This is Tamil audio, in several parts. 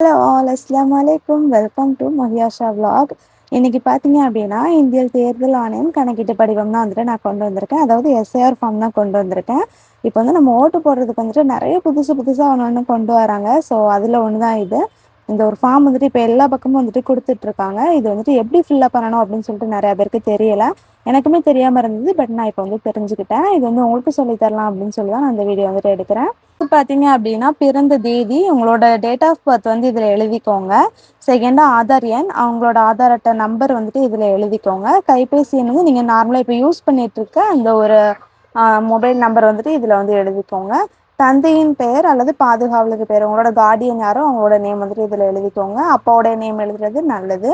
ஹலோ ஆல் அஸ்லாம் வலைக்கும் வெல்கம் டு மஹியாஷா விலாக் இன்னைக்கு பார்த்தீங்க அப்படின்னா இந்திய தேர்தல் ஆணையம் கணக்கீட்டு படிவம் தான் வந்துட்டு நான் கொண்டு வந்திருக்கேன். அதாவது எஸ்ஐஆர் ஃபார்ம் தான் கொண்டு வந்திருக்கேன். இப்போ வந்து நம்ம ஓட்டு போடுறதுக்கு வந்துட்டு நிறைய புதுசு புதுசாக ஒன்று ஒன்று கொண்டு வராங்க. ஸோ அதில் ஒன்று தான் இது. இந்த ஒரு ஃபார்ம் வந்துட்டு இப்போ எல்லா பக்கமும் வந்துட்டு கொடுத்துட்டு இருக்காங்க. இது வந்துட்டு எப்படி ஃபில்லப் பண்ணணும் அப்படின்னு சொல்லிட்டு நிறைய பேருக்கு தெரியல. எனக்குமே தெரியாமல் இருந்தது பட் நான் இப்போ வந்து தெரிஞ்சுக்கிட்டேன். இது வந்து உங்களுக்கு சொல்லித் தரலாம் அப்படின்னு சொல்லி தான் நான் இந்த வீடியோ வந்துட்டு எடுக்கிறேன். பார்த்தீங்க அப்படின்னா பிறந்த தேதி உங்களோட டேட் ஆஃப் பர்த் வந்து இதில் எழுதிக்கோங்க. செகண்டாக ஆதார் எண் அவங்களோட ஆதார் அட்டை நம்பர் வந்துட்டு இதில் எழுதிக்கோங்க. கைபேசி எண் வந்து நீங்கள் நார்மலாக இப்போ யூஸ் பண்ணிட்டு இருக்க அந்த ஒரு மொபைல் நம்பர் வந்துட்டு இதில் வந்து எழுதிக்கோங்க. தந்தையின் பெயர் அல்லது பாதுகாவலர் பெயர் உங்களோட கார்டியன் யாரோ அவங்களோட நேம் வந்துட்டு இதில் எழுதிக்கோங்க. அப்பாவோட நேம் எழுதுறது நல்லது.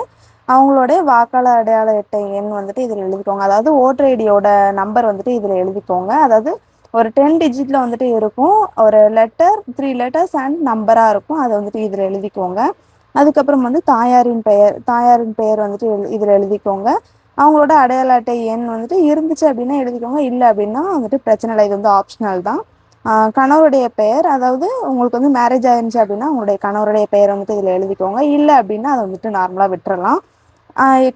அவங்களுடைய வாக்காளர் அடையாள அட்டை எண் வந்துட்டு இதில் எழுதிக்கோங்க. அதாவது ஓட்டர் ஐடியோட நம்பர் வந்துட்டு இதில் எழுதிக்கோங்க. அதாவது ஒரு டென் டிஜிட்டில் வந்துட்டு இருக்கும். ஒரு லெட்டர் த்ரீ லெட்டர்ஸ் அண்ட் நம்பராக இருக்கும். அதை வந்துட்டு இதில் எழுதிக்கோங்க. அதுக்கப்புறம் வந்து தாயாரின் பெயர் தாயாரின் பெயர் வந்துட்டு எழு இதில் எழுதிக்கோங்க. அவங்களோட அடையாள அட்டை எண் வந்துட்டு இருந்துச்சு அப்படின்னா எழுதிக்கோங்க. இல்லை அப்படின்னா வந்துட்டு பிரச்சனை இல்லை. இது வந்து ஆப்ஷனல் தான். கணவருடைய பெயர் அதாவது உங்களுக்கு வந்து மேரேஜ் ஆயிருந்துச்சு அப்படின்னா உங்களுடைய கணவருடைய பெயர் வந்துட்டு இதில் எழுதிக்கோங்க. இல்லை அப்படின்னா அதை வந்துட்டு நார்மலாக விட்டுறலாம்.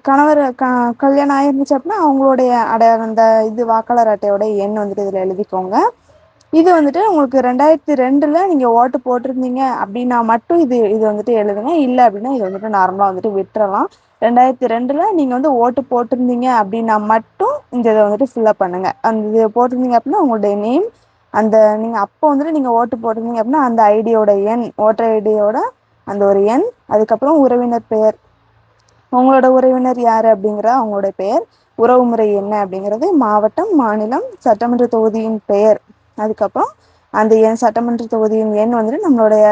கணவர் க கல்யாணம் ஆயிருந்துச்சு அப்படின்னா அவங்களுடைய அடைய அந்த இது வாக்காளர் அட்டையோட எண் வந்துட்டு இதில் எழுதிக்கோங்க. இது வந்துட்டு உங்களுக்கு ரெண்டாயிரத்தி ரெண்டில் நீங்கள் ஓட்டு போட்டிருந்தீங்க அப்படின்னா மட்டும் இது இது வந்துட்டு எழுதுங்க. இல்லை அப்படின்னா இது வந்துட்டு நார்மலாக வந்துட்டு விட்டுறலாம். ரெண்டாயிரத்தி ரெண்டில் நீங்கள் வந்து ஓட்டு போட்டிருந்தீங்க அப்படின்னா மட்டும் இந்த இதை வந்துட்டு ஃபில்அப் பண்ணுங்கள் அந்த இது போட்டிருந்தீங்க அப்படின்னா உங்களுடைய நேம் அந்த நீங்கள் அப்போ வந்துட்டு நீங்கள் ஓட்டு போட்டிருந்தீங்க அப்படின்னா அந்த ஐடியோட எண் ஓட்டர் ஐடியோட அந்த ஒரு எண் அதுக்கப்புறம் உறவினர் பெயர் உங்களோட உறவினர் யார் அப்படிங்கிற அவங்களோட பெயர் உறவுமுறை என்ன அப்படிங்கிறது மாவட்டம் மாநிலம் சட்டமன்ற தொகுதியின் பெயர். அதுக்கப்புறம் அந்த எண் சட்டமன்ற தொகுதியின் எண் வந்துட்டு நம்மளுடைய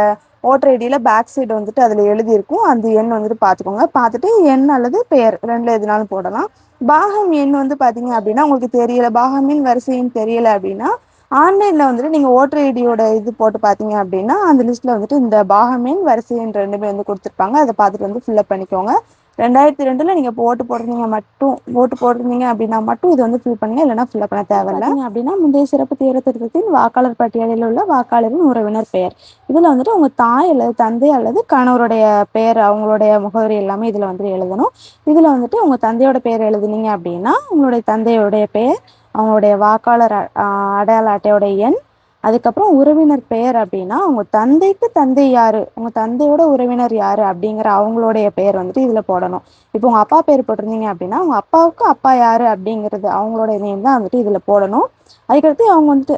ஓட்டர் ஐடியில் பேக் சைடு வந்துட்டு அதில் எழுதியிருக்கும். அந்த எண் வந்துட்டு பார்த்துக்கோங்க. பார்த்துட்டு எண் அல்லது பெயர் ரெண்டில் எதுனாலும் போடலாம். பாகம் எண் வந்து பார்த்தீங்க அப்படின்னா உங்களுக்கு தெரியல. பாகமின் வரிசையின் தெரியல அப்படின்னா ஆன்லைனில் வந்துட்டு நீங்கள் ஓட்டர் ஐடியோட இது போட்டு பார்த்தீங்க அப்படின்னா அந்த லிஸ்ட்டில் வந்துட்டு இந்த பாகமேன் வரிசையின் ரெண்டுமே வந்து கொடுத்துருப்பாங்க. அதை பார்த்துட்டு வந்து ஃபில்லப் பண்ணிக்கோங்க. ரெண்டாயிரத்தி ரெண்டில் நீங்கள் ஓட்டு போடுறீங்க மட்டும் ஓட்டு போடுறீங்க அப்படின்னா மட்டும் இது வந்து ஃபில் பண்ணுங்க இல்லைனா ஃபில்அப் பண்ண தேவையில்ல. அப்படின்னா முந்தைய சிறப்பு தீவிர திருத்தத்தின் வாக்காளர் பட்டியலில் உள்ள வாக்காளரின் உறவினர் பெயர். இதில் வந்துட்டு உங்க தாய் அல்லது தந்தை அல்லது கணவருடைய பெயர் அவங்களுடைய முகவரி எல்லாமே இதில் வந்துட்டு எழுதணும். இதில் வந்துட்டு உங்கள் தந்தையோட பெயர் எழுதுனீங்க அப்படின்னா உங்களுடைய தந்தையோடைய பெயர் அவங்களுடைய வாக்காளர் அடையாள அட்டையோட எண் அதுக்கப்புறம் உறவினர் பெயர் அப்படின்னா உங்க தந்தைக்கு தந்தை யாரு? உங்க தந்தையோட உறவினர் யாரு? அப்படிங்கிற அவங்களுடைய பெயர் வந்துட்டு இதுல போடணும். இப்போ உங்க அப்பா பேர் போட்டிருந்தீங்க அப்படின்னா உங்க அப்பாவுக்கு அப்பா யாரு அப்படிங்கிறது அவங்களோட நேம் தான் வந்துட்டு இதுல போடணும். அதுக்கடுத்து அவங்க வந்துட்டு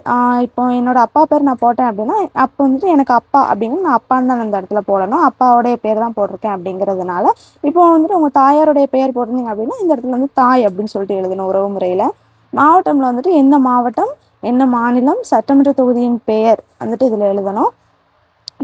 இப்போ என்னோட அப்பா பேர் நான் போட்டேன் அப்படின்னா அப்போ வந்துட்டு எனக்கு அப்பா அப்படிங்கிறது நான் அப்பான்னு தான் அந்த இடத்துல போடணும். அப்பாவோடைய பேர் தான் போட்டிருக்கேன் அப்படிங்கிறதுனால. இப்போ வந்துட்டு உங்க தாயாருடைய பெயர் போட்டிருந்தீங்க அப்படின்னா இந்த இடத்துல வந்து தாய் அப்படின்னு சொல்லிட்டு எழுதணும் உறவு முறையில. மாவட்டம்ல வந்துட்டு எந்த மாவட்டம்? என்ன மாநிலம்? சட்டமன்ற தொகுதியின் பெயர் வந்துட்டு இதில் எழுதணும்.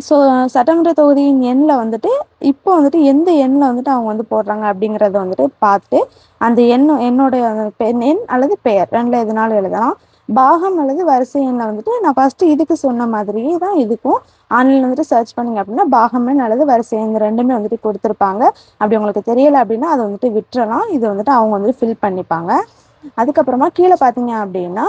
ஸோ சட்டமன்ற தொகுதியின் எண்ணில் வந்துட்டு இப்போ வந்துட்டு எந்த எண்ணில் வந்துட்டு அவங்க வந்து போடுறாங்க அப்படிங்கிறத வந்துட்டு பார்த்து அந்த எண் என்னுடைய பெண் எண் அல்லது பெயர் ரெண்டில் எதுனாலும் எழுதலாம். பாகம் அல்லது வரிசை எண்ணில் வந்துட்டு நான் ஃபஸ்ட்டு இதுக்கு சொன்ன மாதிரியே தான் இதுக்கும் ஆன்லைனில் வந்துட்டு சர்ச் பண்ணிங்க அப்படின்னா பாகம் எண் அல்லது வரிசை எண் ரெண்டுமே வந்துட்டு கொடுத்துருப்பாங்க. அப்படி உங்களுக்கு தெரியலை அப்படின்னா அதை வந்துட்டு விட்டுறலாம். இது வந்துட்டு அவங்க வந்துட்டு ஃபில் பண்ணிப்பாங்க. அதுக்கப்புறமா கீழே பார்த்தீங்க அப்படின்னா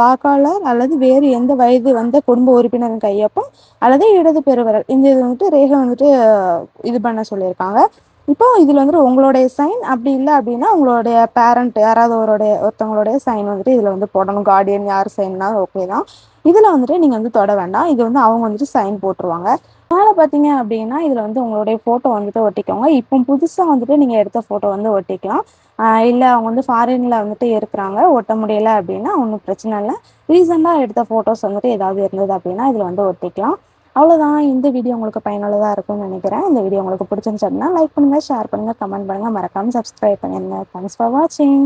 வாக்காளர் அல்லது வேறு எந்த வயது வந்த குடும்ப உறுப்பினரின் கையொப்பம் அல்லது இடது பெருவிரல் இந்த இது வந்துட்டு ரேகை வந்துட்டு இது பண்ண சொல்லியிருக்காங்க. இப்போ இதில் வந்துட்டு உங்களுடைய சைன் அப்படி இல்லை அப்படின்னா உங்களுடைய பேரண்ட் யாராவது ஒருடைய ஒருத்தவங்களுடைய சைன் வந்துட்டு இதில் வந்து போடணும். கார்டியன் யார் சைன்னா ஓகே தான். இதில் வந்துட்டு நீங்கள் வந்து தொட வேண்டாம். இது வந்து அவங்க வந்துட்டு சைன் போட்டுருவாங்க. மேலே பார்த்தீங்க அப்படின்னா இதில் வந்து உங்களுடைய ஃபோட்டோ வந்துட்டு ஒட்டிக்கோங்க. இப்போ புதுசாக வந்துட்டு நீங்கள் எடுத்த ஃபோட்டோ வந்து ஒட்டிக்கலாம். இல்லை அவங்க வந்து ஃபாரினில் வந்துட்டு இருக்கிறாங்க. ஒட்ட முடியலை அப்படின்னா ஒன்றும் பிரச்சனை இல்லை. ரீசெண்டாக எடுத்த ஃபோட்டோஸ் வந்துட்டு ஏதாவது இருந்தது அப்படின்னா இதில் வந்து ஒட்டிக்கலாம். அவ்வளோதான் இந்த வீடியோ உங்களுக்கு பயனுள்ளதாக இருக்கும்னு நினைக்கிறேன். இந்த வீடியோ உங்களுக்கு பிடிச்சிருந்துச்சு அப்படின்னா லைக் பண்ணுங்கள் ஷேர் பண்ணுங்கள் கமெண்ட் பண்ணுங்கள் மறக்காமல் சப்ஸ்கிரைப் பண்ணிடுங்க தேங்க்ஸ் ஃபார் வாட்சிங்